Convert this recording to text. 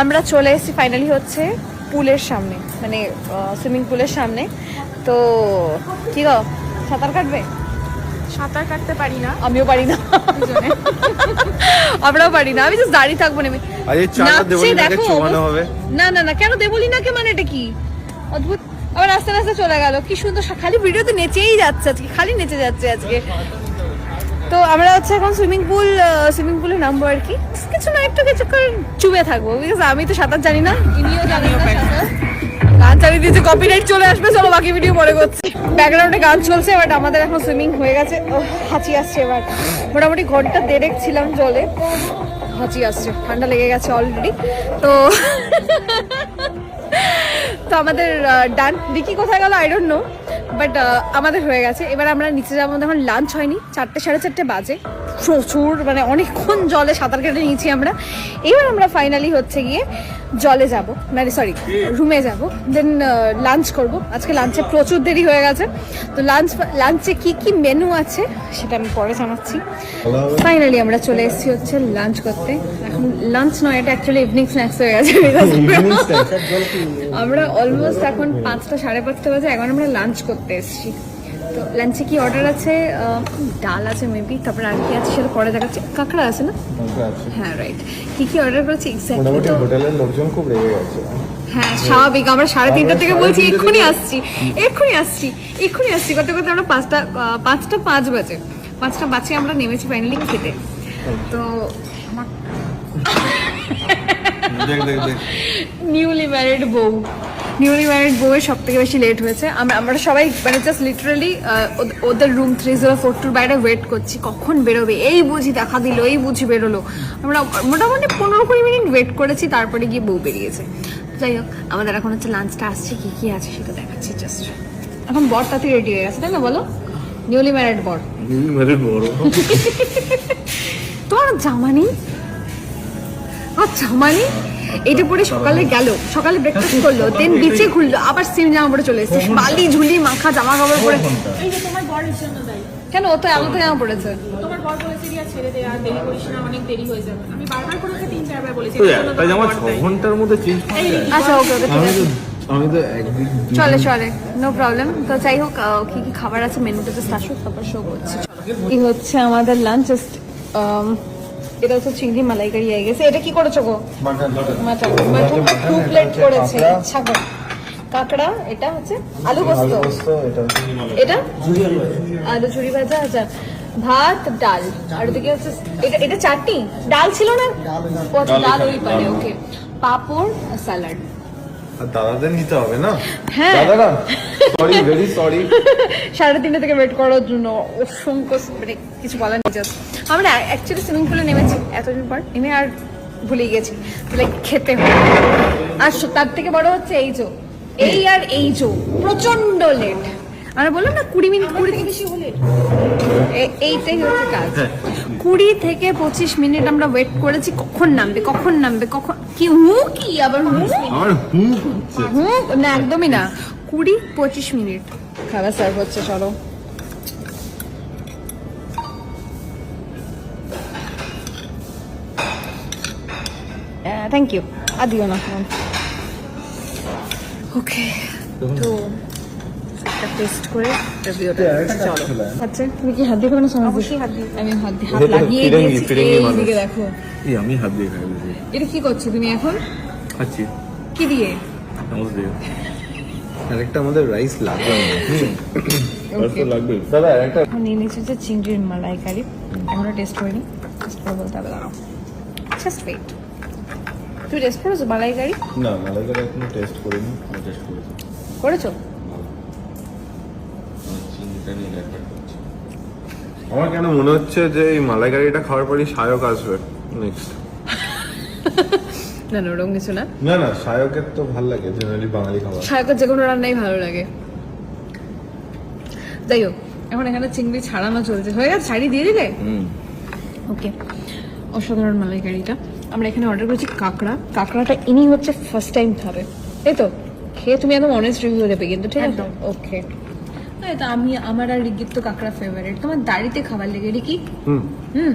আমরা চলে এসেছি ফাইনালি হচ্ছে পুলের সামনে মানে সুইমিং পুলের সামনে। তো কি গো সাঁতার কাটবে? সাঁতার কাটতে পারি না। আমিও পারি না। আমরাও পারি না আমি তো দাঁড়িয়ে থাকব নেমে নাচছে, দেখো। না না না কেন দেবলিনাকে মানে এটা কি? অদ্ভুত। আবার আস্তে আস্তে চলে গেল কি সুন্দর খালি ভিডিওতে নেচেই যাচ্ছে আজকে খালি নেচে যাচ্ছে আজকে। তো আমরা হচ্ছে এখন সুইমিং পুল সুইমিং পুলে নামবো আর কি। কিছু না, একটু কিছু করে চুবে থাকব বিকজ আমি তো সাঁতার জানি না, ইনিও জানি। গান চালিয়ে দিয়েছে কপিরাইট চলে আসবে, চলো বাকি ভিডিও পরে করছি। ব্যাকগ্রাউন্ডে গান চলছে বাট আমাদের এখন সুইমিং হয়ে গেছে। হাঁচি আসছে এবার। মোটামুটি ঘণ্টা দেড়েক ছিলাম জলে। হাঁচি আসছে, ঠান্ডা লেগে গেছে অলরেডি তো তো আমাদের ডান ডিকি কোথায় গেল? আই ডোন্ট নো বাট আমাদের হয়ে গেছে। এবার আমরা নিচে যাব। এখন লাঞ্চ হয়নি। চারটে, সাড়ে চারটে বাজে। প্রচুর মানে অনেকক্ষণ জলে সাঁতার কেটে নিয়েছি আমরা। এবার আমরা ফাইনালি হচ্ছে গিয়ে জলে যাব মানে সরি রুমে যাব দেন লাঞ্চ করব। আজকে লাঞ্চে প্রচুর দেরি হয়ে গেছে। তো লাঞ্চ লাঞ্চে কি কি মেনু আছে সেটা আমি পরে জানাচ্ছি। ফাইনালি আমরা চলে এসেছি হচ্ছে লাঞ্চ করতে। এখন লাঞ্চ নয় এটা অ্যাকচুয়ালি ইভিনিং স্ন্যাক্স হয়ে গেছে আমরা অলমোস্ট এখন পাঁচটা সাড়ে পাঁচটা বাজে এখন আমরা লাঞ্চ করতে এসেছি। তো লাঞ্চে কি অর্ডার আছে? ডাল আছে মেবি তারপরে আর কি আছে সেটা পরে দেখাচ্ছি। কাঁকড়া আছে না? হ্যাঁ রাইট কি কি অর্ডার করেছি? এক্স্যাক্টলি তো হোটেলের লোকজন খুব রেগে গেছে। হ্যাঁ স্বাভাবিক। আমরা সাড়ে তিনটা থেকে বলছি এক্ষুনি আসছি এক্ষুনি আসছি এক্ষুনি আসছি। করতে করতে আমরা পাঁচটা পাঁচটা পাঁচ বাজে। পাঁচটা বাজে আমরা নেমেছি ফাইনালি খেতে। তো নিউলি ম্যারিড বউ। নিউলি ম্যারিড বউয়ের সব থেকে বেশি লেট হয়েছে। আমরা আমরা সবাই মানে জাস্ট লিটারালি ওদের রুম থ্রি জিরো ফোর টুর বাইরে ওয়েট করছি। কখন বেরোবে? এই বুঝি দেখা দিল এই বুঝি বেরোলো। আমরা মোটামুটি পনেরো কুড়ি মিনিট ওয়েট করেছি তারপরে গিয়ে বউ বেরিয়েছে। যাই হোক আমাদের এখন হচ্ছে লাঞ্চটা আসছে কি কি আছে সেটা দেখাচ্ছি জাস্ট এখন বর তাতে রেডি হয়ে গেছে তাই না বলো? নিউলি ম্যারিড বর। তোমার জামা নেই আর জামা নেই এটা পরে সকালে গেল সকালে ব্রেকফাস্ট করল দেন বিচে ঘুরলো আবার সেম জামা পরে চলে এসেছে বালি ঝুলি মাখা জামা কাপড় পরে। এই যে তোমার বর এর জন্য দায়ী কেন? ও তো আলাদা জামা পড়েছে তোমার বর বলেছে রিয়া ছেড়ে দে আর দেরি করিস না অনেক দেরি হয়ে যাবে। আমি বারবার করে ওকে তিন চারবার বলেছি তো এর জন্য জামা বর ঘণ্টার মধ্যে চেঞ্জ আচ্ছা ওকে ওকে ঠিক আছে। আমি তো একদিন চলে চলে নো প্রবলেম তো যাই হোক আহ, কি কি খাবার আছে? মেনুতে জাস্ট আসুক তারপর শো করছে। এই হচ্ছে আমাদের লাঞ্চ জাস্ট এটা হচ্ছে চিংড়ি মালাইকারি হয়ে গেছে এটা কি করেছ গো? মাটন মাটন টু প্লেট করেছে। ইচ্ছা করে কাঁকড়া এটা হচ্ছে আলু পোস্ত। এটা আলু। ঝুড়ি ভাজা আচ্ছা। ভাত ডাল। আর ওদিকে হচ্ছে এটা এটা চাটনি? ডাল ছিল না? আচ্ছা ডাল ওই পারে ওকে পাপড় আর স্যালাড। দাদাদের নিতে হবে না? হ্যাঁ। দাদারা সরি ভেরি সরি সাড়ে তিনটে থেকে ওয়েট করার জন্য অসংখ্য মানে কিছু বলার নেই। আমরা অ্যাকচুয়ালি সুইমিং পুলে নেমেছি এতদিন পর নেমে আর ভুলে গেছি। লাইক খেতে হবে। আর তার থেকে বড় হচ্ছে এই জো এই আর এই জো প্রচণ্ড লেট আমরা বললাম না কুড়ি মিনিট কুড়ি থেকে বেশি হলে এইটাই হচ্ছে কাজ। কুড়ি থেকে পঁচিশ মিনিট আমরা ওয়েট করেছি কখন নামবে কখন নামবে কখন কি হু কি আবার হু হুম না একদমই না। কুড়ি পঁচিশ মিনিট। খাবার সার্ভ হচ্ছে চলো। থ্যাংক ইউ আর দিও না ওকে তো টেস্ট করে রিভিউটা চলো। আচ্ছা তুমি কি হাত দিয়ে কোনো সমস্যা অবশ্যই হাত দিয়ে। আমি হাত দিয়ে হাত লাগিয়ে দিয়েছি। ফিরেঙ্গি মানুষ। দেখো। এই আমি হাত দিয়ে খাই এটা কি করছ তুমি এখন? খাচ্ছি। কি দিয়ে? চামচ দিয়ে। আরেকটা আমাদের রাইস লাগবে। লাগবে। দাদা একটা নিয়ে চিংড়ির মালাইকারি। এখনও টেস্ট করিনি। টেস্ট করে বলতে হবে দাঁড়াও। জাস্ট ওয়েট তুমি টেস্ট করেছ মালাইকারি? না মালাইকারি এখনও টেস্ট করিনি। আমি টেস্ট করেছি। করেছ? আমার কেন মনে হচ্ছে যে এই মালাইকারিটা খাওয়ার পরই সায়ক আসবে নেক্সট না না ওরকম কিছু না। না না সায়কের তো ভালো লাগে জেনারেলি বাঙালি খাবার। সায়কের যে কোনো রান্নাই ভালো লাগে। যাই হোক এখন এখানে চিংড়ি ছাড়ানো চলছে। হয়ে গেছে ছাড়ি দিয়ে দিলে? হুম। ওকে অসাধারণ মালাইকারিটা। আমরা এখানে অর্ডার করেছি কাঁকড়া। কাঁকড়াটা ইনি হচ্ছে ফার্স্ট টাইম খাবে। এই তো খেয়ে তুমি একদম অনেস্ট রিভিউ দেবে কিন্তু ঠিক আছে? ওকে। আমি আমার আর রিগির তো কাঁকড়া ফেভারিট তোমার দাড়িতে খাবার লেগে রিকি হুম। হুম।